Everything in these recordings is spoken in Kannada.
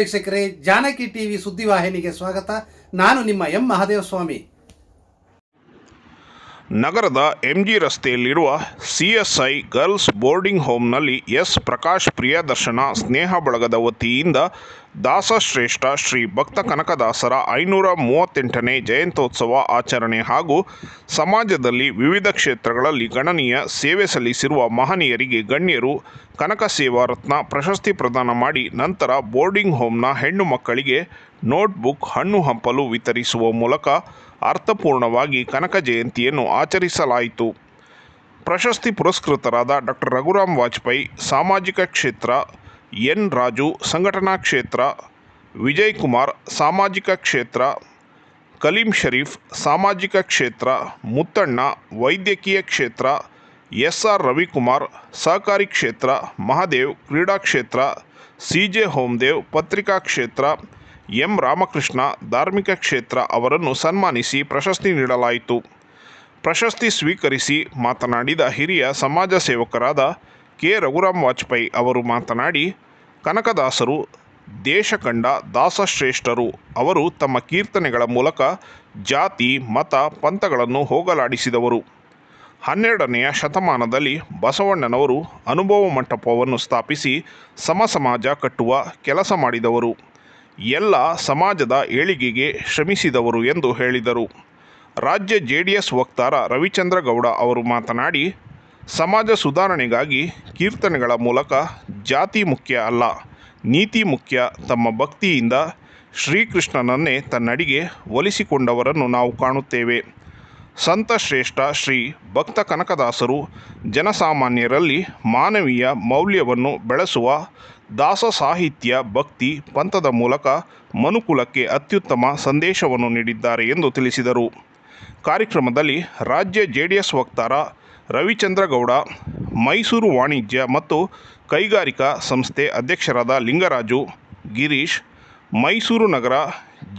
ವೀಕ್ಷಕರೇ, ಜಾನಕಿ ಟಿವಿ ಸುದ್ದಿವಾಹಿನಿಗೆ ಸ್ವಾಗತ. ನಾನು ನಿಮ್ಮ ಎಂ ಮಹಾದೇವ ಸ್ವಾಮಿ ನಗರದ ಎಂಜಿ ರಸ್ತೆಯಲ್ಲಿರುವ ಸಿಎಸ್ಐ ಗರ್ಲ್ಸ್ ಬೋರ್ಡಿಂಗ್ ಹೋಮ್ನಲ್ಲಿ ಎಸ್ ಪ್ರಕಾಶ್ ಪ್ರಿಯದರ್ಶನ ಸ್ನೇಹ ಬಳಗದ ವತಿಯಿಂದ ದಾಸಶ್ರೇಷ್ಠ ಶ್ರೀ ಭಕ್ತ ಕನಕದಾಸರ ಐನೂರ ಮೂವತ್ತೆಂಟನೇ ಜಯಂತ್ಯೋತ್ಸವ ಆಚರಣೆ ಹಾಗೂ ಸಮಾಜದಲ್ಲಿ ವಿವಿಧ ಕ್ಷೇತ್ರಗಳಲ್ಲಿ ಗಣನೀಯ ಸೇವೆ ಸಲ್ಲಿಸಿರುವ ಮಹನೀಯರಿಗೆ ಗಣ್ಯರು ಕನಕ ಸೇವಾ ರತ್ನ ಪ್ರಶಸ್ತಿ ಪ್ರದಾನ ಮಾಡಿ ನಂತರ ಬೋರ್ಡಿಂಗ್ ಹೋಮ್ನ ಹೆಣ್ಣು ಮಕ್ಕಳಿಗೆ ನೋಟ್ಬುಕ್ ಹಣ್ಣು ಹಂಪಲು ವಿತರಿಸುವ ಮೂಲಕ ಅರ್ಥಪೂರ್ಣವಾಗಿ ಕನಕ ಜಯಂತಿಯನ್ನು ಆಚರಿಸಲಾಯಿತು. ಪ್ರಶಸ್ತಿ ಪುರಸ್ಕೃತರಾದ ಡಾಕ್ಟರ್ ರಘುರಾಮ್ ವಾಜಪೇಯಿ, ಸಾಮಾಜಿಕ ಕ್ಷೇತ್ರ ಎನ್ ರಾಜು, ಸಂಘಟನಾ ಕ್ಷೇತ್ರ, ವಿಜಯ್ ಕುಮಾರ್, ಸಾಮಾಜಿಕ ಕ್ಷೇತ್ರ, ಕಲೀಂ ಶರೀಫ್, ಸಾಮಾಜಿಕ ಕ್ಷೇತ್ರ, ಮುತ್ತಣ್ಣ, ವೈದ್ಯಕೀಯ ಕ್ಷೇತ್ರ, ಎಸ್ ಆರ್ ರವಿಕುಮಾರ್, ಸಹಕಾರಿ ಕ್ಷೇತ್ರ, ಮಹಾದೇವ್, ಕ್ರೀಡಾ ಕ್ಷೇತ್ರ, ಸಿ ಜೆ ಹೋಮ್ದೇವ್, ಪತ್ರಿಕಾ ಕ್ಷೇತ್ರ, ಎಂ ರಾಮಕೃಷ್ಣ, ಧಾರ್ಮಿಕ ಕ್ಷೇತ್ರ ಅವರನ್ನು ಸನ್ಮಾನಿಸಿ ಪ್ರಶಸ್ತಿ ನೀಡಲಾಯಿತು. ಪ್ರಶಸ್ತಿ ಸ್ವೀಕರಿಸಿ ಮಾತನಾಡಿದ ಹಿರಿಯ ಸಮಾಜ ಸೇವಕರಾದ ಕೆ. ರಘುರಾಮ್ ವಾಜಪೇಯಿ ಅವರು ಮಾತನಾಡಿ ಕನಕದಾಸರು ದೇಶ ಕಂಡ ದಾಸಶ್ರೇಷ್ಠರು, ಅವರು ತಮ್ಮ ಕೀರ್ತನೆಗಳ ಮೂಲಕ ಜಾತಿ, ಮತ, ಪಂಥಗಳನ್ನು ಹೋಗಲಾಡಿಸಿದವರು. ಹನ್ನೆರಡನೆಯ ಶತಮಾನದಲ್ಲಿ ಬಸವಣ್ಣನವರು ಅನುಭವ ಮಂಟಪವನ್ನು ಸ್ಥಾಪಿಸಿ ಸಮ ಸಮಾಜ ಕಟ್ಟುವ ಕೆಲಸ ಮಾಡಿದವರು. ಎಲ್ಲ ಸಮಾಜದ ಏಳಿಗೆಗೆ ಶ್ರಮಿಸಿದವರು ಎಂದು ಹೇಳಿದರು. ರಾಜ್ಯ ಜೆ ಡಿ ಎಸ್ ವಕ್ತಾರ ರವಿಚಂದ್ರಗೌಡ ಅವರು ಮಾತನಾಡಿ ಸಮಾಜ ಸುಧಾರಣೆಗಾಗಿ ಕೀರ್ತನೆಗಳ ಮೂಲಕ ಜಾತಿ ಮುಖ್ಯ ಅಲ್ಲ, ನೀತಿ ಮುಖ್ಯ. ತಮ್ಮ ಭಕ್ತಿಯಿಂದ ಶ್ರೀಕೃಷ್ಣನನ್ನೇ ತನ್ನಡಿಗೆ ಒಲಿಸಿಕೊಂಡವರನ್ನು ನಾವು ಕಾಣುತ್ತೇವೆ. ಸಂತ ಶ್ರೇಷ್ಠ ಶ್ರೀ ಭಕ್ತ ಕನಕದಾಸರು ಜನಸಾಮಾನ್ಯರಲ್ಲಿ ಮಾನವೀಯ ಮೌಲ್ಯವನ್ನು ಬೆಳೆಸುವ ದಾಸ ಸಾಹಿತ್ಯ ಭಕ್ತಿ ಪಂಥದ ಮೂಲಕ ಮನುಕುಲಕ್ಕೆ ಅತ್ಯುತ್ತಮ ಸಂದೇಶವನ್ನು ನೀಡಿದ್ದಾರೆ ಎಂದು ತಿಳಿಸಿದರು. ಕಾರ್ಯಕ್ರಮದಲ್ಲಿ ರಾಜ್ಯ ಜೆ ಡಿ ಎಸ್ ವಕ್ತಾರ ರವಿಚಂದ್ರ ಗೌಡ ಮೈಸೂರು ವಾಣಿಜ್ಯ ಮತ್ತು ಕೈಗಾರಿಕಾ ಸಂಸ್ಥೆ ಅಧ್ಯಕ್ಷರಾದ ಲಿಂಗರಾಜು, ಗಿರೀಶ್, ಮೈಸೂರು ನಗರ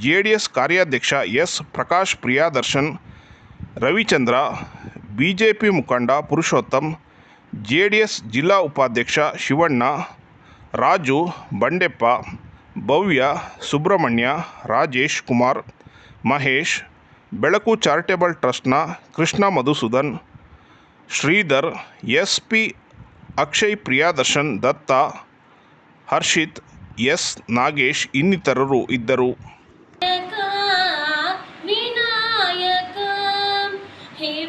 ಜೆ ಡಿ ಎಸ್ ಕಾರ್ಯಾಧ್ಯಕ್ಷ ಎಸ್ ಪ್ರಕಾಶ್ ಪ್ರಿಯಾದರ್ಶನ್, ರವಿಚಂದ್ರ, ಬಿಜೆಪಿ ಮುಖಂಡ ಪುರುಷೋತ್ತಮ್ ಜೆ ಡಿ ಎಸ್ ಜಿಲ್ಲಾ ಉಪಾಧ್ಯಕ್ಷ ಶಿವಣ್ಣ, ರಾಜು ಬಂಡೆಪ್ಪ, ಭವ್ಯ ಸುಬ್ರಹ್ಮಣ್ಯ, ರಾಜೇಶ್ ಕುಮಾರ್, ಮಹೇಶ್, ಬೆಳಕು ಚಾರಿಟೇಬಲ್ ಟ್ರಸ್ಟ್ನ Krishna Madhusudan Shridhar S P Akshay Priyadarshan Datta, Harshit, S Nagesh ಇನ್ನಿತರರು ಇದ್ದರು.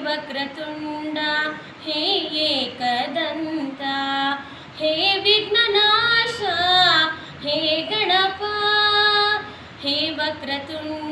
ವಕ್ರತುಂಡ, ಹೇ ಏಕದಂತ, ಹೇ ವಿಘ್ನನಾಶ, ಹೇ ಗಣಪ, ಹೇ ವಕ್ರತುಂಡ.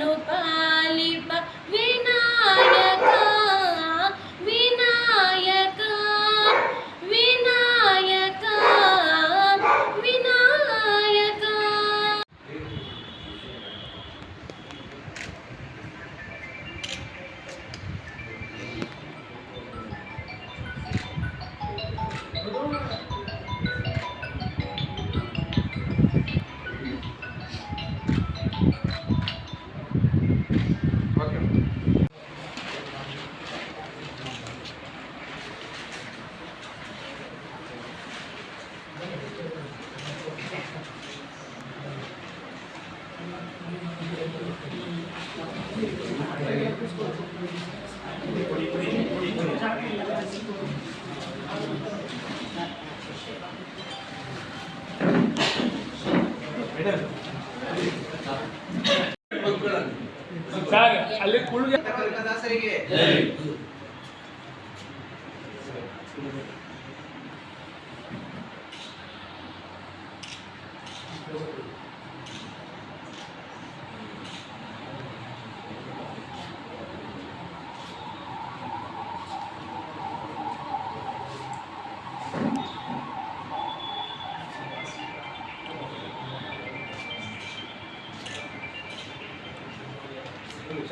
Garoto Balada. Gracias.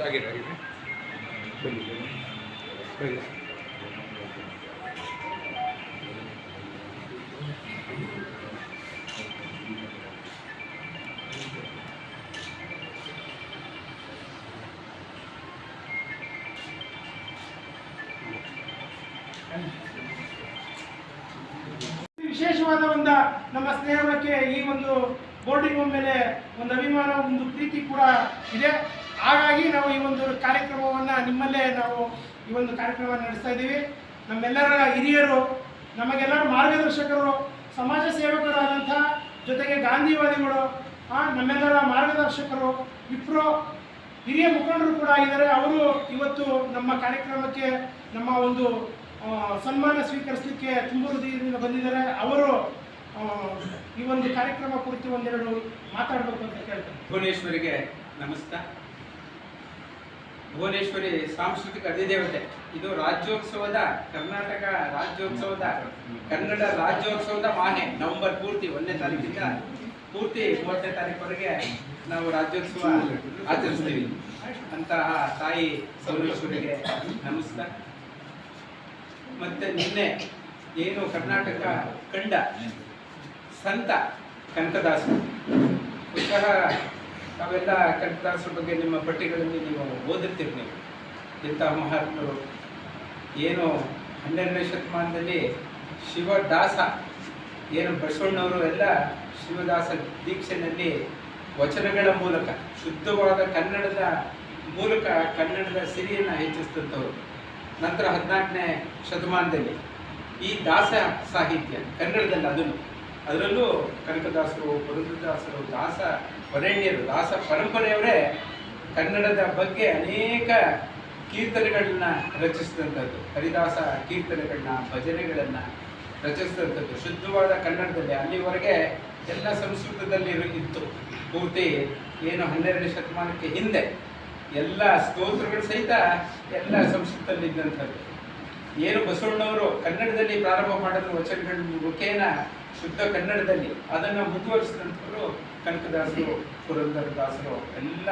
ಆಗಿರ ಆಗಿದೆ. ಬನ್ನಿ. ಬನ್ನಿ. ಒಂದು ಅಭಿಮಾನ, ಒಂದು ಪ್ರೀತಿ ಕೂಡ ಇದೆ. ಹಾಗಾಗಿ ನಾವು ಈ ಒಂದು ಕಾರ್ಯಕ್ರಮವನ್ನು ನಿಮ್ಮಲ್ಲೇ ನಾವು ಈ ಒಂದು ಕಾರ್ಯಕ್ರಮ ನಡೆಸ್ತಾ ಇದ್ದೀವಿ. ನಮ್ಮೆಲ್ಲರ ಹಿರಿಯರು, ನಮಗೆಲ್ಲರ ಮಾರ್ಗದರ್ಶಕರು, ಸಮಾಜ ಸೇವಕರಾದಂಥ ಜೊತೆಗೆ ಗಾಂಧಿವಾದಿಗಳು ನಮ್ಮೆಲ್ಲರ ಮಾರ್ಗದರ್ಶಕರು ವಿಪ್ರೋ ಹಿರಿಯ ಮುಖಂಡರು ಕೂಡ ಆಗಿದ್ದಾರೆ. ಅವರು ಇವತ್ತು ನಮ್ಮ ಕಾರ್ಯಕ್ರಮಕ್ಕೆ, ನಮ್ಮ ಒಂದು ಸನ್ಮಾನ ಸ್ವೀಕರಿಸಲಿಕ್ಕೆ ತುಂಬ ಹೃದಯದಿಂದ ಬಂದಿದ್ದಾರೆ. ಅವರು ಈ ಒಂದು ಕಾರ್ಯಕ್ರಮ ಕುರಿತು ಒಂದೆರಡು ಮಾತಾಡಬೇಕು ಅಂತ ಕೇಳ್ತೇನೆ. ಭುವನೇಶ್ವರಿಗೆ ನಮಸ್ಕಾರ. ಭುವನೇಶ್ವರಿ ಸಾಂಸ್ಕೃತಿಕ ಅಧಿದೇವತೆ ಇದು ರಾಜ್ಯೋತ್ಸವದ ಕರ್ನಾಟಕ ರಾಜ್ಯೋತ್ಸವದ, ಕನ್ನಡ ರಾಜ್ಯೋತ್ಸವದ ಮಾಹೆ, ನವೆಂಬರ್ ಪೂರ್ತಿ ಒಂದನೇ ತಾರೀಕಿಂದ ಪೂರ್ತಿ ಮೂವತ್ತನೇ ತಾರೀಕುವರೆಗೆ ನಾವು ರಾಜ್ಯೋತ್ಸವ ಆಚರಿಸ್ತೀವಿ. ಅಂತಹ ತಾಯಿ ಸೌರೇಶ್ವರಿಗೆ ನಮಸ್ಕಾರ. ಮತ್ತೆ ನಿನ್ನೆ ಏನು ಕರ್ನಾಟಕ ಕಂಡ ಸಂತ ಕನಕದಾಸ ಬಹುಶಃ ಅವೆಲ್ಲ ಕನಕದಾಸರ ಬಗ್ಗೆ ನಿಮ್ಮ ಪಟ್ಟಿಗಳಲ್ಲಿ ನೀವು ಓದಿರ್ತೀರಿ ನೀವು. ಇಂಥ ಮಹಾತ್ಮರು. ಏನು ಹನ್ನೆರಡನೇ ಶತಮಾನದಲ್ಲಿ ಶಿವದಾಸ, ಏನು ಬಸವಣ್ಣವರು ಎಲ್ಲ ಶಿವದಾಸ ದೀಕ್ಷೆನಲ್ಲಿ ವಚನಗಳ ಮೂಲಕ, ಶುದ್ಧವಾದ ಕನ್ನಡದ ಮೂಲಕ ಕನ್ನಡದ ಸಿರಿಯನ್ನು ಹೆಚ್ಚಿಸ್ತಂಥವ್ರು ನಂತರ ಹದಿನಾಲ್ಕನೇ ಶತಮಾನದಲ್ಲಿ ಈ ದಾಸ ಸಾಹಿತ್ಯ ಕನ್ನಡದಲ್ಲಿ ಅದನ್ನು ಅದರಲ್ಲೂ ಕನಕದಾಸರು ಪುರಂದ್ರದಾಸರು ದಾಸ ಪರಣ್ಯರು ದಾಸ ಪರಂಪರೆಯವರೇ ಕನ್ನಡದ ಬಗ್ಗೆ ಅನೇಕ ಕೀರ್ತನೆಗಳನ್ನ ರಚಿಸಿದಂಥದ್ದು. ಹರಿದಾಸ ಕೀರ್ತನೆಗಳನ್ನ, ಭಜನೆಗಳನ್ನು ರಚಿಸಿದಂಥದ್ದು. ಶುದ್ಧವಾದ ಕನ್ನಡದಲ್ಲಿ, ಅಲ್ಲಿವರೆಗೆ ಎಲ್ಲ ಸಂಸ್ಕೃತದಲ್ಲಿ ಇತ್ತು. ಪೂರ್ತಿ ಏನು ಹನ್ನೆರಡನೇ ಶತಮಾನಕ್ಕೆ ಹಿಂದೆ ಎಲ್ಲ ಸ್ತೋತ್ರಗಳು ಸಹಿತ ಎಲ್ಲ ಸಂಸ್ಕೃತದಲ್ಲಿ ಇದ್ದಂಥದ್ದು. ಏನು ಬಸವಣ್ಣವರು ಕನ್ನಡದಲ್ಲಿ ಪ್ರಾರಂಭ ಮಾಡಿದ ವಚನಗಳ ಮುಖೇನ ಶುದ್ಧ ಕನ್ನಡದಲ್ಲಿ ಅದನ್ನು ಮುಂದುವರಿಸಿದಂಥವರು ಕನಕದಾಸರು, ಪುರಂದರದಾಸರು ಎಲ್ಲ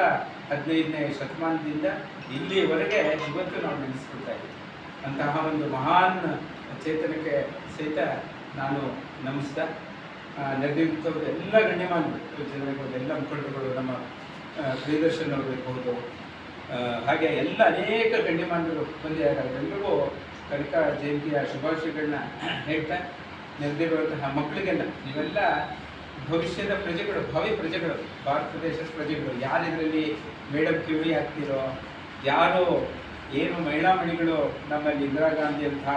ಹದಿನೈದನೇ ಶತಮಾನದಿಂದ ಇಲ್ಲಿವರೆಗೆ ಇವತ್ತು ನಾವು ನೆನೆಸ್ಕೊಳ್ತಾ ಇದ್ದೀವಿ. ಅಂತಹ ಒಂದು ಮಹಾನ್ ಚೇತನಕ್ಕೆ ಸಹಿತ ನಾನು ನಮಿಸ್ತಾ. ನೆರವೇರಿಸೋದು ಎಲ್ಲ ಗಣ್ಯಮಾನ್ಯರು ಜನರಿರ್ಬೋದು ಎಲ್ಲ ಮುಖಂಡರುಗಳು, ನಮ್ಮ ಪ್ರಿಯದರ್ಶನ್ ಇರ್ಬೋದು. ಹಾಗೆ ಎಲ್ಲ ಅನೇಕ ಗಣ್ಯಮಾನ್ಯರು ಬಂದಿದ್ದಾರೆ. ಎಲ್ಲರಿಗೂ ಕನಕ ಜಯಂತಿಯ ಶುಭಾಶಯಗಳನ್ನ ಹೇಳ್ತಾ ನೆರೆದಿರುವಂತಹ ಮಕ್ಕಳಿಗೆಲ್ಲ ನೀವೆಲ್ಲ ಭವಿಷ್ಯದ ಪ್ರಜೆಗಳು ಭಾವಿ ಪ್ರಜೆಗಳು, ಭಾರತ ದೇಶದ ಪ್ರಜೆಗಳು. ಯಾರು ಇದರಲ್ಲಿ ಮೇಡಮ್ ಕಿವಿ ಆಗ್ತಿರೋ ಯಾರು ಏನು ಮಹಿಳಾ ಮಣಿಗಳು ನಮ್ಮಲ್ಲಿ ಇಂದಿರಾ ಗಾಂಧಿ ಅಂತಹ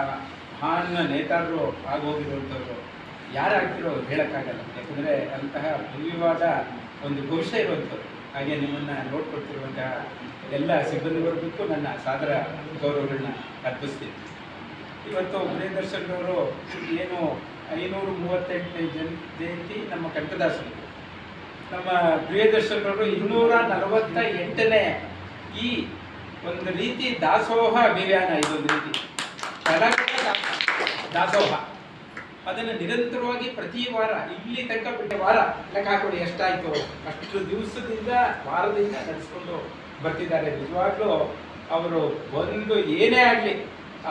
ಮಹಾನ್ ನೇತಾರರು ಆಗೋಗಿರುವಂಥವ್ರು ಯಾರಾಗ್ತಿರೋ ಹೇಳೋಕ್ಕಾಗಲ್ಲ. ಯಾಕಂದರೆ ಅಂತಹ ಭವ್ಯವಾದ ಒಂದು ಭವಿಷ್ಯ ಇರುವಂಥವ್ರು. ಹಾಗೆ ನಿಮ್ಮನ್ನು ನೋಡ್ಕೊಳ್ತಿರುವಂತಹ ಎಲ್ಲ ಸಿಬ್ಬಂದಿವರ್ಗಕ್ಕೂ ನನ್ನ ಸಾದರ ಗೌರವಗಳನ್ನ ಅರ್ಪಿಸ್ತೀನಿ. ಇವತ್ತು ಪ್ರಿಯದರ್ಶನವರು ಏನು ಐನೂರು ಮೂವತ್ತೆಂಟನೇ ಜನ, ಜಯಂತಿ ನಮ್ಮ ಕನಕದಾಸರು ನಮ್ಮ ಪ್ರಿಯದರ್ಶನರು ಇನ್ನೂರ ನಲವತ್ತ ಎಂಟನೇ ಈ ಒಂದು ರೀತಿ ದಾಸೋಹ ಅಭಿಯಾನ, ಇದೊಂದು ರೀತಿ. ದಾಸೋಹ. ಅದನ್ನು ನಿರಂತರವಾಗಿ ಪ್ರತಿ ವಾರ, ಇಲ್ಲಿ ತನಕ ಬಿಟ್ಟ ವಾರ, ಲೆಕ್ಕ ಹಾಕೊಳ್ಳಿ, ಎಷ್ಟಾಯ್ತು? ಅಷ್ಟು ದಿವಸದಿಂದ, ವಾರದಿಂದ ನಡೆಸ್ಕೊಂಡು ಬರ್ತಿದ್ದಾರೆ. ನಿಜವಾಗ್ಲೂ ಅವರು ಒಂದು ಏನೇ ಆಗಲಿ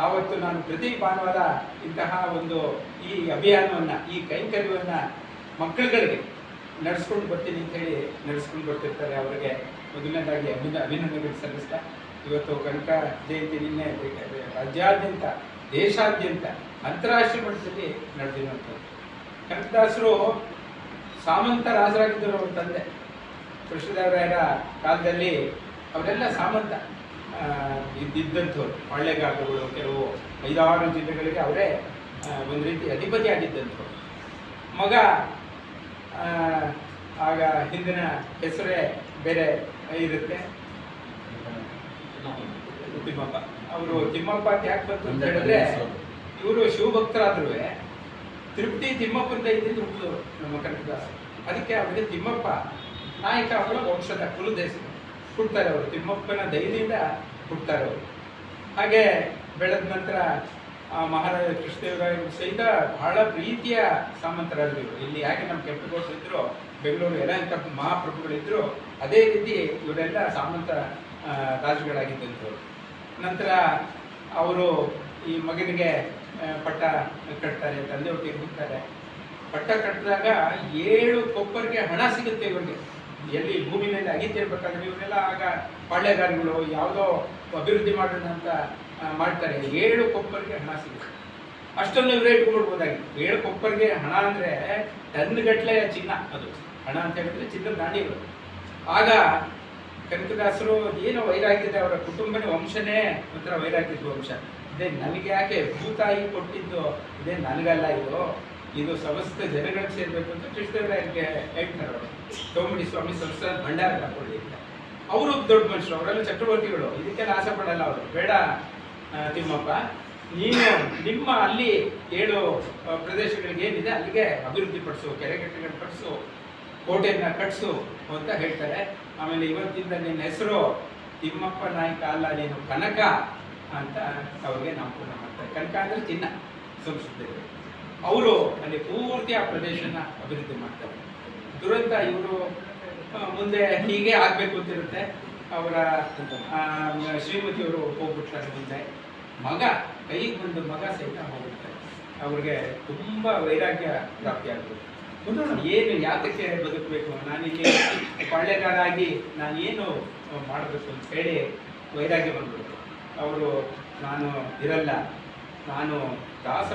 ಆವತ್ತು ನಾನು ಪ್ರತಿ ಭಾನುವಾರ ಇಂತಹ ಒಂದು ಈ ಅಭಿಯಾನವನ್ನು, ಈ ಕೈಂಕರ್ಯವನ್ನು ಮಕ್ಕಳುಗಳಿಗೆ ನಡೆಸ್ಕೊಂಡು ಬರ್ತೀನಿ ಅಂತ ಹೇಳಿ ನಡೆಸ್ಕೊಂಡು ಬರ್ತಿರ್ತಾರೆ ಅವರಿಗೆ. ಮೊದಲನೇದಾಗಿ ಅಭಿನ, ಅಭಿನಂದನೆಗಳು ಸಲ್ಲಿಸ್ತಾ, ಇವತ್ತು ಕನಕ ಜಯಂತಿ ನಿನ್ನೆ ರಾಜ್ಯಾದ್ಯಂತ, ದೇಶಾದ್ಯಂತ ಅಂತಾರಾಷ್ಟ್ರೀಯ ಮಟ್ಟದಲ್ಲಿ ನಡೆದಿರುವಂಥದ್ದು. ಕನಕದಾಸರು ಸಾಮಂತ ರಾಜರಾಗಿದ್ದರು ಅವ್ರ ತಂದೆ. ಕೃಷ್ಣದೇವರಾಯರ ಕಾಲದಲ್ಲಿ ಅವರೆಲ್ಲ ಸಾಮಂತ. ಆ, ಇದ್ದಿದ್ದಂಥವ್ರು ಗಾತ್ರಗಳು ಕೆಲವು ಐದಾರು ಜಿಲ್ಲೆಗಳಿಗೆ ಅವರೇ ಒಂದು ರೀತಿ ಅಧಿಪತಿ ಆಗಿದ್ದಂಥವ್ರು ಮಗ ಆಗ ಹಿಂದಿನ ಹೆಸರೇ ಬೇರೆ ಇರುತ್ತೆ. ತಿಮ್ಮಪ್ಪ. ಅವರು ತಿಮ್ಮಪ್ಪ ಅಂತ ಯಾಕೆ ಬಂತು ಅಂತ ಹೇಳಿದ್ರೆ ಇವರು ಶಿವಭಕ್ತರಾದ್ರೂ ತೃಪ್ತಿ ತಿಮ್ಮಪ್ಪಂತ ಇದ್ದಿದ್ದು ಹುಡುಗರು ನಮ್ಮ ಕನಕದಾಸ. ಅದಕ್ಕೆ ಅವರಿಗೆ ತಿಮ್ಮಪ್ಪ ನಾಯಕ ಅವರ ವಂಶದ ಕುಲದೇಶ. ಹುಡ್ತಾರೆ ಅವರು ತಿಮ್ಮಪ್ಪನ ದಯದಿಂದ ಅವರು. ಹಾಗೆ ಬೆಳೆದ ನಂತರ ಮಹಾರಾಜ ಕೃಷ್ಣದೇವರಾಯರು ಸಹಿತ ಬಹಳ ಪ್ರೀತಿಯ ಸಾಮಂತರಾದ್ರು ಇಲ್ಲಿ ಯಾಕೆ ನಮ್ಮ ಕೆಂಪೇಗೌಡರು ಇದ್ರು? ಬೆಂಗಳೂರು ಎಲ್ಲ ಇಂಥ ಮಹಾಪ್ರಭುಗಳಿದ್ರು ಅದೇ ರೀತಿ ಇವರೆಲ್ಲ ಸಾಮಂತ ರಾಜುಗಳಾಗಿದ್ದಂಥವ್ರು ನಂತರ ಅವರು ಈ ಮಗನಿಗೆ ಪಟ್ಟ ಕಟ್ತಾರೆ ಒಟ್ಟಿಗೆ ಹೋಗ್ತಾರೆ. ಪಟ್ಟ ಕಟ್ಟಿದಾಗ ಏಳು ಕೊಪ್ಪರಿಗೆ ಹಣ ಸಿಗುತ್ತೆ ಇವ್ರಿಗೆ. ಎಲ್ಲಿ ಭೂಮಿ ಮೇಲೆ ಅಗಿತಿರ್ಬೇಕಾದ್ರೆ ಇವರೆಲ್ಲ ಆಗ ಪಾಳ್ಯಗಾರಿಗಳು, ಯಾವುದೋ ಅಭಿವೃದ್ಧಿ ಮಾಡೋಣ ಅಂತ ಮಾಡ್ತಾರೆ. ಏಳು ಕೊಪ್ಪರಿಗೆ ಹಣ ಸಿಗುತ್ತೆ. ಅಷ್ಟೊಂದು ಇವರೇ ಇಟ್ಕೊಳ್ಬೋದಾಗಿತ್ತು ಏಳು ಕೊಪ್ಪರಿಗೆ ಹಣ ಅಂದರೆ ಟನ್ಗಟ್ಟಲೆ ಚಿನ್ನ ಅದು. ಹಣ ಅಂತ ಹೇಳಿದ್ರೆ ಚಿನ್ನದ ನಾಣ್ಯಗಳು ಆಗ ಕನಕದಾಸರು ಏನು ವೈರಾಗ್ಯದ ಅವರ ಕುಟುಂಬದ ವಂಶನೇ ಒಂಥರ ವೈರಾಗ್ಯದ ವಂಶ. ಇದೇ ನನಗೆ ಯಾಕೆ ಭೂತಾಯಿ ಕೊಟ್ಟಿದ್ದು ಇದೇ ನನಗಲ್ಲ ಇದು? ಇದು ಸಮಸ್ತ ಜನಗಳಿಗೆ ಸೇರ್ಬೇಕು ಅಂತ ಕೃಷ್ಣರಾಯರಿಗೆ ಹೇಳ್ತಾರೆ ಅವರು. ತೋಮಡಿ ಸ್ವಾಮಿ ಸಂಸ್ಥಾನ ಭಂಡಾರ ಅಂತ. ಅವರು ದೊಡ್ಡ ಮನುಷ್ಯರು, ಅವರೆಲ್ಲ ಚಕ್ರವರ್ತಿಗಳು. ಇದಕ್ಕೆಲ್ಲ ಆಸೆ ಪಡಲ್ಲ ಅವರು. ಬೇಡ ತಿಮ್ಮಪ್ಪ. ನೀನು ನಿಮ್ಮ ಅಲ್ಲಿ ಏಳು ಪ್ರದೇಶಗಳಿಗೆ ಏನಿದೆ, ಅಲ್ಲಿಗೆ ಅಭಿವೃದ್ಧಿ ಪಡಿಸು ಕೆರೆಕಟ್ಟೆಗಳು ಕಟ್ಟಿಸು ಕೋಟೆಯನ್ನ ಕಟ್ಟಿಸು ಅಂತ ಹೇಳ್ತಾರೆ. ಆಮೇಲೆ ಇವತ್ತಿಂದ ನಿನ್ನ ಹೆಸರು ತಿಮ್ಮಪ್ಪ ನಾಯಕ ಅಲ್ಲ, ನೀನು ಕನಕ ಅಂತ ಅವ್ರಿಗೆ ನಾಮಕರಣ ಮಾಡ್ತಾರೆ. ಕನಕ ಅಂದ್ರೆ ಚಿನ್ನ ಸಂಸ್ಕೃತದಲ್ಲಿ ಅವರು ಅಲ್ಲಿ ಪೂರ್ತಿ ಆ ಪ್ರದೇಶನ ಅಭಿವೃದ್ಧಿ ಮಾಡ್ತಾರೆ. ದುರಂತ ಇವರು ಮುಂದೆ ಹೀಗೆ ಆಗ್ಬೇಕು ಅಂತಿರುತ್ತೆ. ಅವರ ಶ್ರೀಮತಿ ಶ್ರೀಮತಿಯವರು ಹೋಗ್ಬಿಟ್ಟಾರೆ ಮುಂದೆ. ಮಗ, ಕೈಗೆ ಬಂದು ಮಗ ಸಹಿತ ಹೋಗುತ್ತೆ. ಅವ್ರಿಗೆ ತುಂಬಾ ವೈರಾಗ್ಯ ಪ್ರಾಪ್ತಿ ಆಗ್ಬೋದು. ಏನು ಯಾತಕ್ಕೆ ಬದುಕಬೇಕು? ನಾನಿಗೆ ನಾನು ಏನು ಮಾಡಬೇಕು ಅಂತ ಹೇಳಿ ವೈರಾಗ್ಯ ಬಂದ್ಬಿಡ್ತು ಅವರು, ನಾನು ಇರಲ್ಲ. ನಾನು ದಾಸ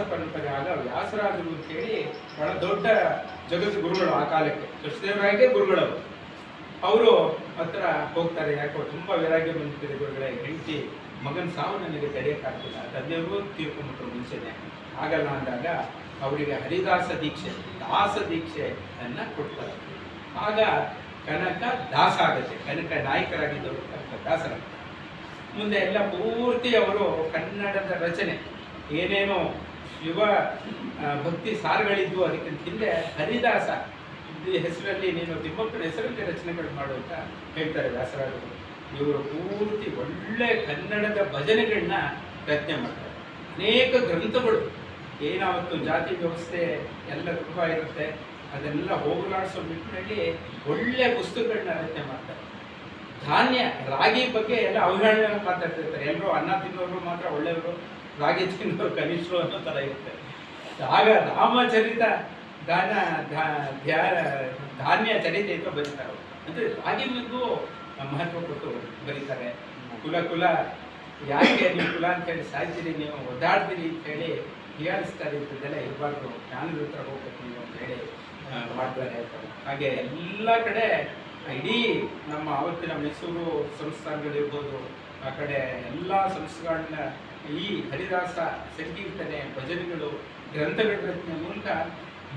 ಆಗ ವ್ಯಾಸರಾದರು ಅಂತ ಹೇಳಿ ಬಹಳ ದೊಡ್ಡ ಜಗತ್ ಗುರುಗಳು ಆ ಕಾಲಕ್ಕೆ. ಕೃಷ್ಣದೇವರಾಗೇ ಗುರುಗಳು ಅವರು ಹತ್ರ ಹೋಗ್ತಾರೆ, ಯಾಕೋ ತುಂಬಾ ವೈರಾಗ್ಯ ಬಂದಿದೆ ಗುರುಗಳೇ, ಹೆಂಡತಿ ಮಗನ ಸಾವು ನನಗೆ ತಡೆಯೋಕ್ಕಾಗ್ತಿಲ್ಲ ತಂದೆಯವರು ತೀರ್ಕೊಂಡ್ಬಿಟ್ರು ಮುಂಚೆನೆ. ಆಗಲ್ಲ ಅಂದಾಗ ಅವರಿಗೆ ಹರಿದಾಸ ದೀಕ್ಷೆ, ದಾಸ ದೀಕ್ಷೆ ಅನ್ನ ಕೊಡ್ತಾರೆ. ಆಗ ಕನಕ ದಾಸ ಆಗುತ್ತೆ. ಕನಕ ನಾಯಕರಾಗಿದ್ದವರು ಕನಕ ಮುಂದೆ ಎಲ್ಲ ಪೂರ್ತಿ ಅವರು ಕನ್ನಡದ ರಚನೆ. ಏನೇನೋ ಶಿವ ಭಕ್ತಿ ಸಾರುಗಳಿದ್ವು, ಅದಕ್ಕಿಂತ ಹಿಂದೆ ಹರಿದಾಸ. ಈ ಹೆಸರಲ್ಲಿ ನೀನು ತಿಮ್ಮಪ್ಪನ ಹೆಸರಲ್ಲಿ ರಚನೆಗಳು ಮಾಡು ಅಂತ ಹೇಳ್ತಾರೆ ವ್ಯಾಸರಾಜರು. ಇವರು ಪೂರ್ತಿ ಒಳ್ಳೆ ಕನ್ನಡದ ಭಜನೆಗಳನ್ನ ರಚನೆ ಮಾಡ್ತಾರೆ. ಅನೇಕ ಗ್ರಂಥಗಳು. ಏನಾವತ್ತು ಜಾತಿ ವ್ಯವಸ್ಥೆ ಎಲ್ಲ ತುಂಬ ಇರುತ್ತೆ. ಅದನ್ನೆಲ್ಲ ಹೋಗಲಾಡಿಸೋ ನಿಟ್ಟಿನಲ್ಲಿ ಒಳ್ಳೆ ಪುಸ್ತಕಗಳನ್ನ ರಚನೆ ಮಾಡ್ತಾರೆ. ಧಾನ್ಯ, ರಾಗಿ ಬಗ್ಗೆ ಎಲ್ಲ ಅವಹೇಳನ ಮಾತಾಡ್ತಿರ್ತಾರೆ. ಎಲ್ಲರೂ ಅನ್ನ ತಿನ್ನೋರು ಮಾತ್ರ ಒಳ್ಳೆಯವರು, ರಾಗಿ ತಿನ್ನೋರು ಕನಿಷ್ಠರು ಅನ್ನೋ ಥರ ಇರುತ್ತೆ. ಆಗ ರಾಮಚರಿತ ದಾನ ಧಾನ್ಯ ಅಂತ ಬರೀತಾರೆ ಅಂದರೆ ರಾಗಿ ಮಹತ್ವ ಕೊಟ್ಟು ಬರೀತಾರೆ. ಕುಲ ಕುಲ ಯಾಕೆ ನೀವು ಕುಲ ಅಂತ ಹೇಳಿ ಸಾಯ್ತೀರಿ ನೀವು ಒದ್ದಾಡ್ತೀರಿ ಅಂತ ಹೇಳಿ ಹೀಯಾಳಿಸ್ತಾರೆ ಇಂಥದ್ದೆಲ್ಲ ಇರಬಾರ್ದು ಜ್ಞಾನದ ಹತ್ರ ಹೋಗ್ಬೇಕು ನೀವು ಅಂತ ಹೇಳಿ ಆ, ಮಾಡ್ತಾರೆ ಹಾಗೆ ಎಲ್ಲ ಕಡೆ ಇಡೀ ನಮ್ಮ ಆವತ್ತಿನ ಮೈಸೂರು ಸಂಸ್ಥಾನಗಳಿರ್ಬೋದು ಆ ಕಡೆ ಎಲ್ಲ ಸಂಸ್ಥೆಗಳನ್ನ ಈ ಹರಿದಾಸ ಸಂಕೀರ್ತನೆ ಭಜನೆಗಳು ಗ್ರಂಥಗಳ ಮೂಲಕ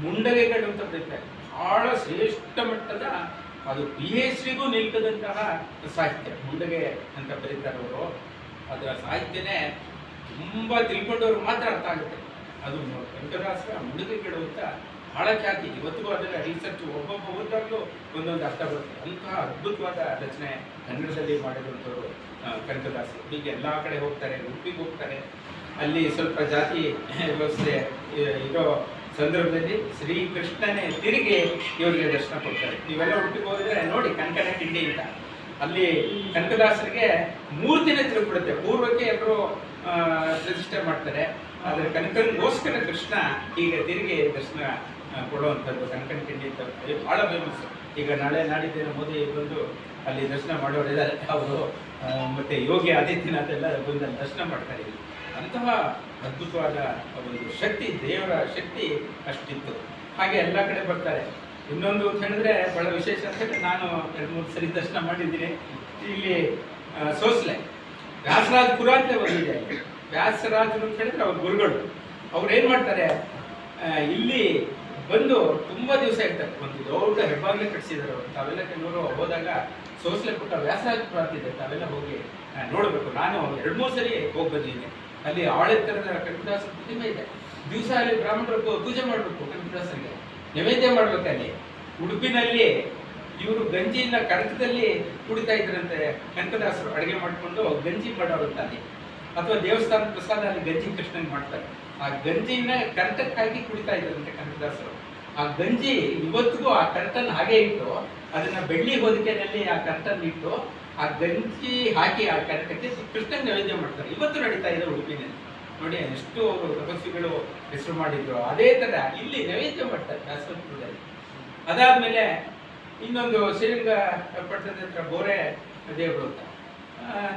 ಮುಂಡಗೆಗಳು ಅಂತ ಪ್ರಯತ್ನ ಬಹಳ ಶ್ರೇಷ್ಠ ಮಟ್ಟದ ಅದು ಪಿ ಎಚ್ ಡಿಗೂ ನಿಲ್ಕದಂತಹ ಸಾಹಿತ್ಯ, ಮುಂಡಗೆ ಅಂತ ಬರೀತಾರೆ ಅವರು. ಅದರ ಸಾಹಿತ್ಯನೇ ತುಂಬ ತಿಳ್ಕೊಂಡವ್ರು ಮಾತ್ರ ಅರ್ಥ ಆಗುತ್ತೆ. ಅದು ಕನಕದಾಸರ ಮುಂಡಗೆ ಕೆಡುವಂಥ ಬಹಳ ಖ್ಯಾತಿ. ಇವತ್ತಿಗೂ ಅದರ ರಿಸರ್ಚ್ ಒಬ್ಬೊಬ್ಬ ಓದಾಗಲೂ ಒಂದೊಂದು ಅರ್ಥ ಬರುತ್ತೆ. ಅಂತಹ ಅದ್ಭುತವಾದ ರಚನೆ ಕನ್ನಡದಲ್ಲಿ ಮಾಡಿರುವಂಥವ್ರು ಕನಕದಾಸ ಹೀಗೆ ಎಲ್ಲ ಕಡೆ ಹೋಗ್ತಾರೆ, ಉಡುಪಿಗೆ ಹೋಗ್ತಾರೆ. ಅಲ್ಲಿ ಸ್ವಲ್ಪ ಜಾತಿ ವ್ಯವಸ್ಥೆ ಇರೋ ಸಂದರ್ಭದಲ್ಲಿ ಶ್ರೀಕೃಷ್ಣನೇ ತಿರುಗಿ ಇವರಿಗೆ ದರ್ಶನ ಕೊಡ್ತಾರೆ. ನೀವೆಲ್ಲ ಒಟ್ಟಿಗೆ ಹೋದ್ರೆ ನೋಡಿ, ಕನಕನ ಕಿಂಡಿ ಅಂತ. ಅಲ್ಲಿ ಕನಕದಾಸರಿಗೆ ಮೂರು ದಿನ ತಿರುಗ್ಬಿಡುತ್ತೆ ಪೂರ್ವಕ್ಕೆ ಎಲ್ಲರೂ ಪ್ರತಿಷ್ಠೆ ಮಾಡ್ತಾರೆ. ಆದರೆ ಕನಕನಿಗೋಸ್ಕರ ಕೃಷ್ಣ ಈಗ ತಿರುಗಿ ದರ್ಶನ ಕೊಡುವಂಥದ್ದು ಕನಕನ ಕಿಂಡಿ ಅಂತ. ಬಹಳ ಫೇಮಸ್ ಈಗ ನಾಳೆ ನಾಡಿದ್ದೇನೆ ಮೋದಿ ಬಂದು ಅಲ್ಲಿ ದರ್ಶನ ಮಾಡೋರಿದ್ದಾರೆ. ಅವರು ಮತ್ತೆ ಯೋಗಿ ಆದಿತ್ಯನಾಥ ಎಲ್ಲ ಬಂದು ದರ್ಶನ ಮಾಡ್ತಾರೆ ಇಲ್ಲಿ. ಅಂತಹ ಅದ್ಭುತವಾದ ಒಂದು ಶಕ್ತಿ, ದೇವರ ಶಕ್ತಿ ಅಷ್ಟಿತ್ತು. ಹಾಗೆ ಎಲ್ಲ ಕಡೆ ಬರ್ತಾರೆ. ಇನ್ನೊಂದು ಅಂತ ಹೇಳಿದ್ರೆ ಬಹಳ ವಿಶೇಷ ಅಂತ ಹೇಳಿ ನಾನು ಎರಡು ಮೂರು ಸರಿ ದರ್ಶನ ಮಾಡಿದ್ದೀನಿ. ಇಲ್ಲಿ ಸೋಸ್ಲೆ. ವ್ಯಾಸರಾಜಪುರ ಅಂತ ಬಂದಿದೆ. ವ್ಯಾಸರಾಜರು ಅಂತ ಹೇಳಿದ್ರೆ ಅವ್ರ ಗುರುಗಳು. ಅವ್ರು ಏನು ಮಾಡ್ತಾರೆ? ಇಲ್ಲಿ ಬಂದು ತುಂಬಾ ದಿವಸ ಇರ್ತಾರೆ. ಒಂದು ದೊಡ್ಡ ಹೆಬ್ಬಾಗ್ಲೆ ಕಟ್ಸಿದ್ದಾರೆ ತಾವೆಲ್ಲ ಕೆಲವರು ಹೋದಾಗ ಸೋಸ್ಲೆ ಪುಟ್ಟ ವ್ಯಾಸರಾಜಪುರ ಅಂತಿದೆ ತಾವೆಲ್ಲ ಹೋಗಿ ನೋಡ್ಬೇಕು. ನಾನು ಎರಡು ಮೂರು ಸರಿ ಹೋಗಿ ಬಂದಿದ್ದೀನಿ. ಅಲ್ಲಿ ಆಳೆತ್ತರದ ಕಂಠದಾಸ ಪ್ರತಿಮೆ ಇದೆ. ದಿವಸ ಅಲ್ಲಿ ಬ್ರಾಹ್ಮಣರು ಪೂಜೆ ಮಾಡಬೇಕು ಕನಕದಾಸರಿಗೆ ನೈವೇದ್ಯ ಮಾಡ್ಬೇಕು ಅಲ್ಲಿ. ಉಡುಪಿನಲ್ಲಿ ಇವರು ಗಂಜಿಯಿಂದ ಕನಕದಲ್ಲಿ ಕುಡಿತಾ ಇದ್ರಂತೆ ಕನಕದಾಸರು ಅಡುಗೆ ಮಾಡಿಕೊಂಡು ಗಂಜಿ ಮಾಡೋರು ಅಂತ ಅಲ್ಲಿ. ಅಥವಾ ದೇವಸ್ಥಾನ ಪ್ರಸಾದ ಅಲ್ಲಿ ಗಂಜಿ ಕೃಷ್ಣನ್ ಮಾಡ್ತಾರೆ. ಆ ಗಂಜಿನ ಕಂಠಕ್ಕಾಗಿ ಕುಡಿತಾ ಇದ್ರಂತೆ ಕನಕದಾಸರು. ಆ ಗಂಜಿ ಇವತ್ತಿಗೂ ಆ ಕರ್ಟನ್ ಹಾಗೆ ಇಟ್ಟು, ಅದನ್ನ ಬೆಳ್ಳಿ ಹೊದಿಕೆನಲ್ಲಿ ಆ ಕರ್ಟನ್ ಇಟ್ಟು ಆ ಗಂಜಿ ಹಾಕಿ ಆ ಕಟ್ಟಕ್ಕೆ ಕಟ್ಟಿ ಕೃಷ್ಣ ನೈವೇದ್ಯ ಮಾಡ್ತಾರೆ. ಇವತ್ತು ನಡೀತಾ ಇದೆ ಉಡುಪಿನಲ್ಲಿ ನೋಡಿ, ಎಷ್ಟು ತಪಸ್ವಿಗಳು ಹೆಸರು ಮಾಡಿದ್ರು. ಅದೇ ತರ ಇಲ್ಲಿ ನೈವೇದ್ಯ ಮಾಡ್ತಾರೆ ದಾಸೋತ್ಸವದಲ್ಲಿ ಅದಾದ್ಮೇಲೆ ಇನ್ನೊಂದು ಶ್ರೀರಂಗ ಪಟ್ಟಣದ ಹತ್ರ ಬೋರೆ ದೇವರು ಅಂತ.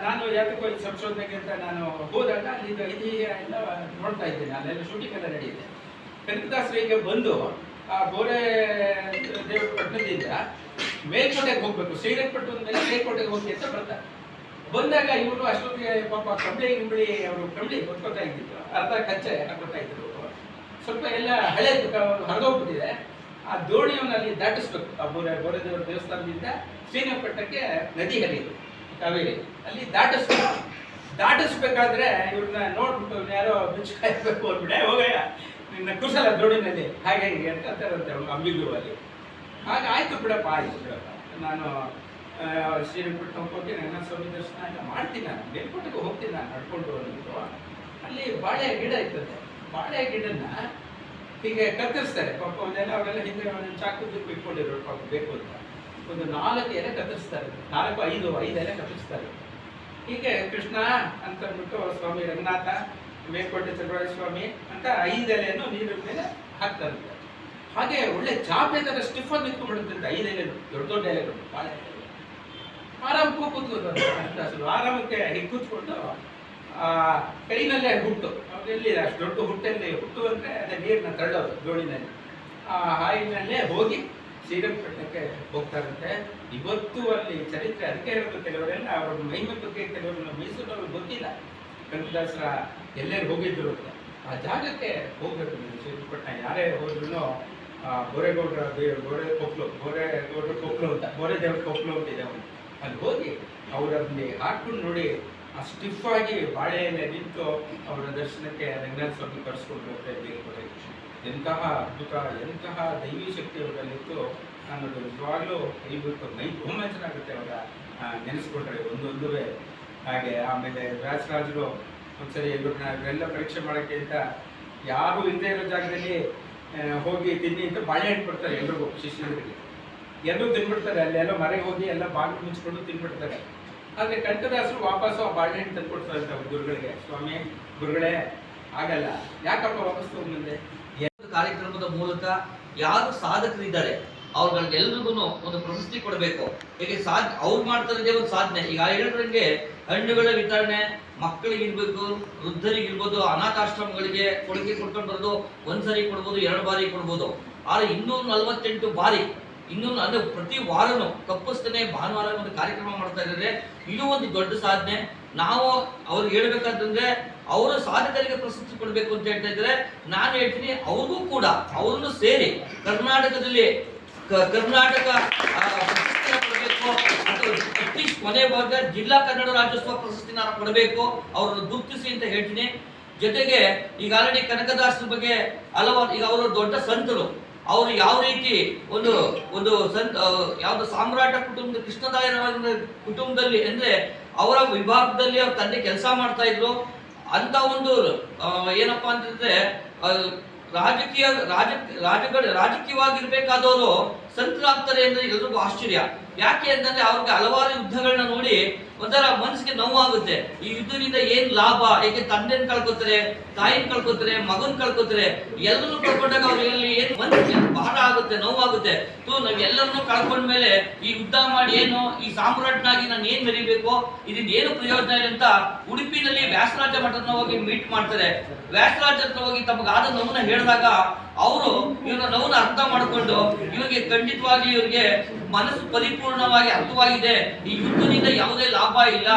ನಾನು ಯಾತಕ್ಕೋ ಈ ಸಂಶೋಧನೆಗೆ ಅಂತ ನಾನು ಹೋದಾಗ ಅಲ್ಲಿ ಇದು ಇದು ಎಲ್ಲ ನೋಡ್ತಾ ಇದ್ದೇನೆ ಅಲ್ಲೆಲ್ಲ ಶೂಟಿಂಗ್ ಎಲ್ಲ ನಡೆಯುತ್ತೆ. ಕನಕದಾಸರಿಗೆ ಬಂದು ಆ ಬೋರೆ ದೇವರ ಪಟ್ಟಣದಿಂದ ಮೇಲ್ಕೋಟೆಗೆ ಹೋಗ್ಬೇಕು ಶ್ರೀರಂಗಪಟ್ಟು ಮೇಲೆ ಮೇಲ್ಕೋಟೆಗೆ ಹೋಗಿ ಅಂತ ಬರ್ತಾರೆ ಬಂದಾಗ ಇವರು ಅಷ್ಟೊತ್ತಿಗೆ ಪಾಪ ಕಂಬಳಿ ಗಿಂಬಳಿ ಅವರು ಕಂಬಳಿ ಹೊತ್ಕೊತಾ ಇದ್ದಿದ್ರು. ಅರ್ಧ ಕಚ್ಚೆ ಹಾಕೋತಾ ಇದ್ರು? ಸ್ವಲ್ಪ ಎಲ್ಲ ಹಳೆ ಹರಿದೋಗ್ಬಿಟ್ಟಿದೆ. ಆ ದೋಣಿಯನ್ನು ದಾಟಿಸ್ಬೇಕು. ಆ ಬೋರೆ ಬೋರೆದೇವರ ದೇವಸ್ಥಾನದಿಂದ ಶ್ರೀರಂಗಪಟ್ಟಕ್ಕೆ ನದಿ ಹರಿಯಿತು ಕಾವೇರಿ. ಅಲ್ಲಿ ದಾಟಿಸ್ಬೇಕು. ದಾಟಿಸ್ಬೇಕಾದ್ರೆ ಇವ್ರನ್ನ ನೋಡ್ಬಿಟ್ಟು ಯಾರೋ ಬಿಚ್ಕಾಯ್ಬೇಕು ಅಂದ್ಬಿಟ್ಟೆ ಹೋಗಯ್ಯ, ನಿನ್ನ ಕುಶಲ ದೋಣಿನಲ್ಲಿ ಹಾಗೆ ಹೀಗೆ ಅಂತ ಅಂತಾರಂತೆ ಅವ್ನು ಅಂಬಿಗು ಅಲ್ಲಿ. ಆಗ ಆಯ್ತು ಬಿಡಪ್ಪ ಆಯ್ತು ಬಿಡಪ್ಪ. ನಾನು ಆ, ಶ್ರೀರಂಗಪಟ್ಟಣಕ್ಕೆ ಹೋಗಿ ನನ್ನ ಸ್ವಾಮಿ ದರ್ಶನ ಎಲ್ಲ ಮಾಡ್ತೀನಿ ನಾನು. ಮೇಲ್ಕೋಟೆಗೆ ಹೋಗ್ತೀನಿ ನಾನು ನಡ್ಕೊಂಡು ಅಂದ್ಬಿಟ್ಟು ಅಲ್ಲಿ ಬಾಳೆ ಗಿಡ ಇರ್ತದೆ. ಬಾಳೆ ಗಿಡನ ಹೀಗೆ ಕತ್ತರಿಸ್ತಾರೆ. ಪಾಪ ಒಂದೆಲ್ಲ ಅವರೆಲ್ಲ ಹಿಂದೆ ಒಂದೊಂದು ಚಾಕು ದುಡ್ಡು ಇಟ್ಕೊಂಡಿರೋರು ಪಾಪ ಬೇಕು ಅಂತ. ಒಂದು ನಾಲ್ಕು ಎಲೆ ಕತ್ತರಿಸ್ತಾರೆ. ನಾಲ್ಕು ಐದು ಐದು ಎಲೆ ಕತ್ತರಿಸ್ತಾರೆ. ಹೀಗೆ ಕೃಷ್ಣ ಅಂತ ಅಂದ್ಬಿಟ್ಟು ಸ್ವಾಮಿ ರಂಗನಾಥ ಮೇಲ್ಕೋಟೆ ಚಂದ್ರರಾಯ ಸ್ವಾಮಿ ಅಂತ ಐದು ಎಲೆಯನ್ನು ನೀರಿನ ಮೇಲೆ ಹಾಕ್ತಾರಂತೆ ಹಾಗೆ ಒಳ್ಳೆ ಚಾಪೆ ತರ ಸ್ಟಿಫ್ ಆಗಿ ನಿಂತ್ಕೊಂಡ್ಬಿಡುತ್ತೆ. ಐದು ಎಲೆಗಳು ದೊಡ್ಡ ದೊಡ್ಡ ಎಲೆಗಳು ಬಾಳೆ ಎಲೆಗಳು ಆರಾಮ ಕೂತ್ಕೊಂಡು ಆರಾಮಕ್ಕೆ ಹೀಗೆ ಕೂತ್ಕೊಂಡು ಕೈನಲ್ಲೇ ಹುಟ್ಟು. ಎಲ್ಲಿ ಅಷ್ಟು ದೊಡ್ಡ ಹುಟ್ಟಲ್ಲಿ ಹುಟ್ಟು ಅಂದ್ರೆ ಅದೇ ನೀರನ್ನ ತಳ್ಳೋದು ಜೋಳಿನಲ್ಲಿ. ಆ ಹಾಯಿನಲ್ಲೇ ಹೋಗಿ ಶ್ರೀರಂಗಪಟ್ಟಣಕ್ಕೆ ಹೋಗ್ತಾರಂತೆ. ಇವತ್ತು ಅಲ್ಲಿ ಚರಿತ್ರೆ, ಅದಕ್ಕೆ ಇರೋದು ಕೆಲವರೆಲ್ಲ, ಅವರ ಮಹಿಮೆ ಬಗ್ಗೆ ಮೈಸೂರು ಅವ್ರಿಗೆ ಗೊತ್ತಿಲ್ಲ. ಕನಕದಾಸರ ಎಲ್ಲೆಲ್ಲಿ ಹೋಗಿದ್ರು ಅಂತ. ಆ ಜಾಗಕ್ಕೆ ಹೋಗ್ಬೇಕು ನೀವು. ಶ್ರೀರಂಗಪಟ್ಟಣ ಯಾರೇ ಹೋದ್ರು ಬೋರೇಗೌಡರ ದೇ- ಬೋರೆ ಕೊಪ್ಲು ಬೋರೇಗೌಡರ ಕೊಪ್ಲು ಅಂತ ಬೋರೆ ದೇವ್ರ ಕೊಪ್ಲು ಅಂತ ಇದೆ ಅವನು. ಅಲ್ಲಿ ಹೋಗಿ ಅವರಲ್ಲಿ ಹಾಕೊಂಡು ನೋಡಿ ಆ ಸ್ಟಿಫ್ ಆಗಿ ಬಾಳೆ ಎಲೆ ನಿಂತು ಅವರ ದರ್ಶನಕ್ಕೆ ರಂಗನಾಥ ಸ್ವಾಮಿ ಕರೆಸ್ಕೊಂಡು ಹೋಗ್ತಾ ಇದ್ದೀರಿ ಎಂತಹ ಅದ್ಭುತ, ಎಂತಹ ದೈವಿ ಶಕ್ತಿ ಅವರಲ್ಲಿತ್ತು ಅನ್ನೋದು ನಿಜವಾಗ್ಲೂ ಕೈಬಿಟ್ಟು ಮೈ ರೋಮಾಂಚನ ಆಗುತ್ತೆ ಅವರ ನೆನೆಸ್ಕೊಂಡ್ರೆ ಒಂದೊಂದುವೇ. ಹಾಗೆ ಆಮೇಲೆ ವ್ಯಾಸರಾಜರು ಒಂದ್ಸರಿ ಇವ್ರನ್ನ ಇವರೆಲ್ಲ ಪರೀಕ್ಷೆ ಮಾಡೋಕ್ಕೆ ಅಂತ ಯಾರು ಇಲ್ಲದೆ ಇರೋ ಜಾಗದಲ್ಲಿ ಹೋಗಿ ತಿನ್ನಿ ಅಂತ ಬಾಳೆಹಣ್ಣು ಕೊಡ್ತಾರೆ ಎಲ್ರಿಗೂ ಶಿಷ್ಯರಿಗೆ ಎಲ್ಲರೂ ತಿನ್ಬಿಡ್ತಾರೆ, ಅಲ್ಲೆಲ್ಲ ಮರೆಗೆ ಹೋಗಿ ಎಲ್ಲ ಬಾಗಿಲು ಮುಚ್ಕೊಂಡು ತಿನ್ಬಿಡ್ತಾರೆ. ಆದರೆ ಕಂಠದಾಸರು ವಾಪಸ್ಸು ಆ ಬಾಳೆಹಣ್ಣು ತಂದುಕೊಡ್ತಾರೆ ಅವ್ರ ಗುರುಗಳಿಗೆ. ಸ್ವಾಮಿ, ಗುರುಗಳೇ ಆಗಲ್ಲ ಯಾಕಪ್ಪ ವಾಪಸ್ ತಗೊಂಡ್ಬಂದೆ? ಒಂದು ಕಾರ್ಯಕ್ರಮದ ಮೂಲಕ ಯಾರು ಸಾಧಕರಿದ್ದಾರೆ ಅವ್ರಿಗೆಲ್ರಿಗೂ ಒಂದು ಪ್ರಶಸ್ತಿ ಕೊಡಬೇಕು. ಹೇಗೆ ಸಾಧ್ ಅವ್ರು ಮಾಡ್ತಾ ಒಂದು ಸಾಧನೆ. ಈಗ ಹೇಳಿದ್ರಂಗೆ ಹಣ್ಣುಗಳ ವಿತರಣೆ ಮಕ್ಕಳಿಗಿರ್ಬೇಕು ವೃದ್ಧರಿಗಿರ್ಬೋದು, ಅನಾಥಾಶ್ರಮಗಳಿಗೆ ಕೊಡುಗೆ ಕೊಡ್ಕೊಂಡು ಬರೋದು ಒಂದ್ಸರಿ ಕೊಡ್ಬೋದು, ಎರಡು ಬಾರಿ ಕೊಡ್ಬೋದು. ಆದ್ರೆ ಇನ್ನೂರ ನಲವತ್ತೆಂಟು ಬಾರಿ, ಇನ್ನೊಂದು ಅಂದ್ರೆ ಪ್ರತಿ ವಾರನು ತಪ್ಪಿಸ್ತೇನೆ, ಭಾನುವಾರ ಒಂದು ಕಾರ್ಯಕ್ರಮ ಮಾಡ್ತಾ ಇದ್ದಾರೆ. ಇದು ಒಂದು ದೊಡ್ಡ ಸಾಧನೆ. ನಾವು ಅವ್ರಿಗೆ ಹೇಳ್ಬೇಕಂತಂದ್ರೆ ಅವರು ಸಾಧಕರಿಗೆ ಪ್ರಶಸ್ತಿ ಕೊಡಬೇಕು ಅಂತ ಹೇಳ್ತಾ ಇದ್ದಾರೆ. ನಾನು ಹೇಳ್ತೀನಿ, ಅವ್ರಿಗೂ ಕೂಡ, ಅವ್ರನ್ನು ಸೇರಿ ಕರ್ನಾಟಕದಲ್ಲಿ ಕರ್ನಾಟಕ ಆ, ಪ್ರಶಸ್ತಿನ ಕೊಡಬೇಕು ಅಥವಾ ಅಟ್ಲೀಸ್ಟ್ ಕೊನೆ ಭಾಗ ಜಿಲ್ಲಾ ಕನ್ನಡ ರಾಜ್ಯೋತ್ಸವ ಪ್ರಶಸ್ತಿನ ಕೊಡಬೇಕು. ಅವರನ್ನು ಗುರುತಿಸಿ ಅಂತ ಹೇಳ್ತೀನಿ. ಜೊತೆಗೆ ಈಗ ಆಲ್ರೆಡಿ ಕನಕದಾಸರ ಬಗ್ಗೆ ಹಲವಾರು, ಈಗ ಅವರು ದೊಡ್ಡ ಸಂತರು. ಅವರು ಯಾವ ರೀತಿ ಒಂದು ಒಂದು ಸಂತ ಯಾವುದು ಸಾಮ್ರಾಟ ಕುಟುಂಬದ ಕೃಷ್ಣದಾಯರ ಕುಟುಂಬದಲ್ಲಿ ಅಂದ್ರೆ ಅವರ ವಿಭಾಗದಲ್ಲಿ ಅವ್ರ ತಂದೆ ಕೆಲಸ ಮಾಡ್ತಾ ಇದ್ರು. ಅಂತ ಒಂದು ಏನಪ್ಪಾ ಅಂತಂದ್ರೆ ರಾಜಕೀಯ, ರಾಜ ರಾಜಕೀಯವಾಗಿರ್ಬೇಕಾದವರು ಸಂತರಾಗ್ತಾರೆ ಅಂದ್ರೆ ಎಲ್ರಿಗೂ ಆಶ್ಚರ್ಯ. ಯಾಕೆ ಅಂತಂದ್ರೆ ಅವ್ರಿಗೆ ಹಲವಾರು ಯುದ್ಧಗಳನ್ನ ನೋಡಿ ಒಂಥರ ಮನಸ್ಸಿಗೆ ನೋವಾಗುತ್ತೆ. ಈ ಯುದ್ಧದಿಂದ ಏನ್ ಲಾಭ? ಏಕೆ ತಂದೆನ್ ಕಳ್ಕೊತಾರೆ, ತಾಯಿನ ಕಳ್ಕೊತಾರೆ, ಮಗನ್ ಕಳ್ಕೊತಾರೆ, ಎಲ್ಲರೂ ಕಳ್ಕೊಂಡಾಗ ಅವ್ರಲ್ಲಿ ಏನ್ ಮನಸ್ಸಿಗೆ ಭಾರ ಆಗುತ್ತೆ, ನೋವಾಗುತ್ತೆ. ಸೊ ನಾವ್ ಕಳ್ಕೊಂಡ ಕಳ್ಕೊಂಡ್ಮೇಲೆ ಈ ಯುದ್ಧ ಮಾಡಿ ಏನು, ಈ ಸಾಮ್ರಾಟ್ನಾಗಿ ನಾನು ಏನ್ ಮೆರಿಬೇಕು ಇದರಿಂದ ಏನು ಪ್ರಯೋಜನ ಇಲ್ಲ ಅಂತ ಉಡುಪಿನಲ್ಲಿ ವ್ಯಾಸರಾಜ ಮಠನ ಹೋಗಿ ಮೀಟ್ ಮಾಡ್ತಾರೆ. ವ್ಯಾಸರಾಜ ಹೋಗಿ ತಮಗಾದ ನೋವನ್ನ ಹೇಳಿದಾಗ, ಅವರು ಇವನ ನೋವನ್ನ ಅರ್ಥ ಮಾಡಿಕೊಂಡು, ಇವರಿಗೆ ಖಂಡಿತವಾಗಿ ಇವರಿಗೆ ಮನಸ್ಸು ಪರಿಪೂರ್ಣವಾಗಿ ಅರ್ಥವಾಗಿದೆ. ಈ ಯುದ್ಧದಿಂದ ಯಾವುದೇ ಲಾಭ ಇಲ್ಲ.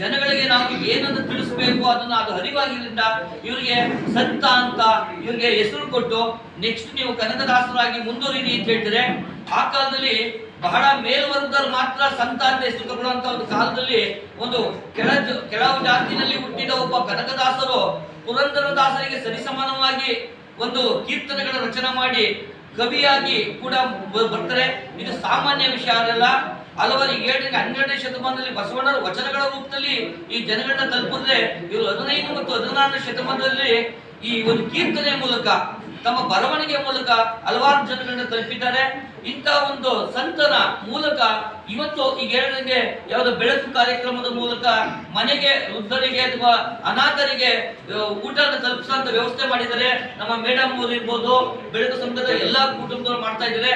ಜನಗಳಿಗೆ ನಾವು ಏನನ್ನು ತಿಳಿಸ್ಬೇಕು ಅದನ್ನ ಅದು ಅರಿವಾಗಿದ್ರಿಂದ ಇವರಿಗೆ ಸಂತ ಅಂತ ಇವರಿಗೆ ಹೆಸರು ಕೊಟ್ಟು ನೆಕ್ಸ್ಟ್ ನೀವು ಕನಕದಾಸರಾಗಿ ಮುಂದುವರಿರಿ ಅಂತ ಹೇಳ್ತಾರೆ. ಆ ಕಾಲದಲ್ಲಿ ಬಹಳ ಮೇಲ್ವರ್ಗದವ್ರು ಮಾತ್ರ ಸಂತ ಅಂತ ಹೆಸರು ತಗೊಳ್ಳುವಂತ ಒಂದು ಕಾಲದಲ್ಲಿ ಒಂದು ಕೆಳ ಕೆಳವು ಜಾತಿನಲ್ಲಿ ಹುಟ್ಟಿದ ಒಬ್ಬ ಕನಕದಾಸರು ಪುರಂದರದಾಸರಿಗೆ ಸರಿಸಮಾನವಾಗಿ ಒಂದು ಕೀರ್ತನೆಗಳ ರಚನೆ ಮಾಡಿ ಕವಿಯಾಗಿ ಕೂಡ ಬರ್ತಾರೆ. ಇದು ಸಾಮಾನ್ಯ ವಿಷಯ ಅಲ್ಲ. ಹಲವಾರು ಹೇಳಿದ್ರೆ ಹನ್ನೆರಡನೇ ಶತಮಾನದಲ್ಲಿ ಬಸವಣ್ಣರ ವಚನಗಳ ರೂಪದಲ್ಲಿ ಈ ಜನಗಳನ್ನ ತಲುಪಿದ್ರೆ ಇವರು ಹದಿನೈದು ಮತ್ತು ಹದಿನಾರನೇ ಶತಮಾನದಲ್ಲಿ ಈ ಒಂದು ಕೀರ್ತನೆ ಮೂಲಕ, ತಮ್ಮ ಬರವಣಿಗೆ ಮೂಲಕ ಹಲವಾರು ಜನಗಳನ್ನ ತಲುಪಿದ್ದಾರೆ. ಇಂಥ ಒಂದು ಸಂತನ ಮೂಲಕ ಇವತ್ತು ಈ ಹೇಳಿದಂಗೆ ಯಾವುದೋ ಬೆಳಕು ಕಾರ್ಯಕ್ರಮದ ಮೂಲಕ ಮನೆಗೆ ವೃದ್ಧರಿಗೆ ಅಥವಾ ಅನಾಥರಿಗೆ ಊಟ ತಲುಪಿಸುವಂತ ವ್ಯವಸ್ಥೆ ಮಾಡಿದ್ದಾರೆ. ನಮ್ಮ ಮೇಡಮ್ ಅವರು ಇರ್ಬೋದು, ಬೆಳಕು ಸಂಘದ ಎಲ್ಲಾ ಕುಟುಂಬದವರು ಮಾಡ್ತಾ ಇದ್ದಾರೆ.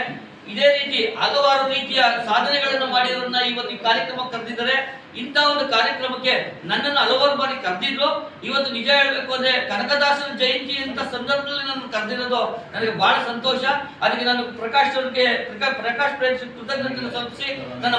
ಇದೇ ರೀತಿ ಹಲವಾರು ರೀತಿಯ ಸಾಧನೆಗಳನ್ನು ಮಾಡಿರೋದನ್ನ ಇವತ್ತು ಈ ಕಾರ್ಯಕ್ರಮ ಕರೆದಿದ್ದಾರೆ. ಇಂಥ ಒಂದು ಕಾರ್ಯಕ್ರಮಕ್ಕೆ ನನ್ನನ್ನು ಹಲವಾರು ಬಾರಿ ಕರೆದಿದ್ರು. ಇವತ್ತು ನಿಜ ಹೇಳಬೇಕು ಅಂದ್ರೆ ಕನಕದಾಸನ ಜಯಂತಿ ಅಂತ ಸಂದರ್ಭದಲ್ಲಿ ನನ್ನ ಕರೆದಿರೋದು ನನಗೆ ಬಹಳ ಸಂತೋಷ. ಅದಕ್ಕೆ ನಾನು ಪ್ರಕಾಶ್ ಅವರಿಗೆ, ಪ್ರಕಾಶ್ ಪ್ರೇಮ್ ಫ್ರೆಂಡ್ಸ್ ಕೃತಜ್ಞತೆ ಸಲ್ಲಿಸಿ ನನ್ನ